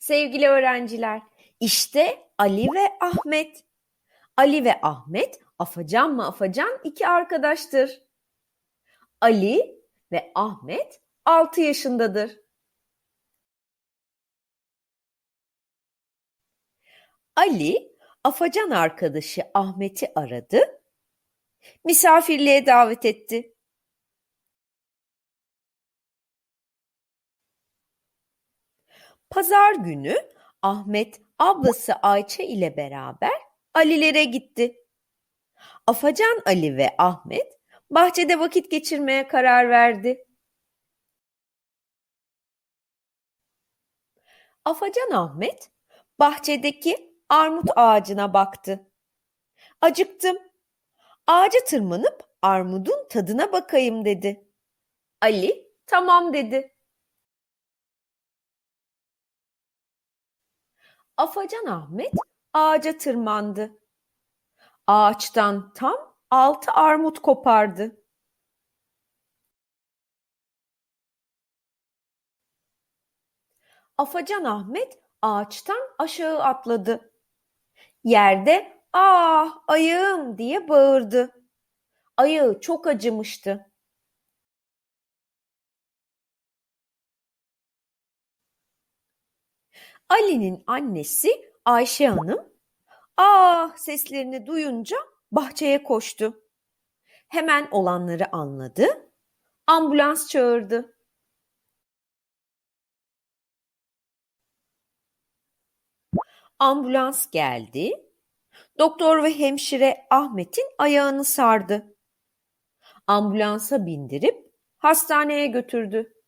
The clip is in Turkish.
Sevgili öğrenciler, işte Ali ve Ahmet. Ali ve Ahmet afacan mı afacan iki arkadaştır. Ali ve Ahmet 6 yaşındadır. Ali afacan arkadaşı Ahmet'i aradı. Misafirliğe davet etti. Pazar günü Ahmet ablası Ayça ile beraber Ali'lere gitti. Afacan Ali ve Ahmet bahçede vakit geçirmeye karar verdi. Afacan Ahmet bahçedeki armut ağacına baktı. Acıktım. Ağaca tırmanıp armudun tadına bakayım dedi. Ali tamam dedi. Afacan Ahmet ağaca tırmandı. Ağaçtan tam altı armut kopardı. Afacan Ahmet ağaçtan aşağı atladı. Yerde ah ayağım diye bağırdı. Ayağı çok acımıştı. Ali'nin annesi Ayşe Hanım ah seslerini duyunca bahçeye koştu. Hemen olanları anladı. Ambulans çağırdı. Ambulans geldi. Doktor ve hemşire Ahmet'in ayağını sardı. Ambulansa bindirip hastaneye götürdü.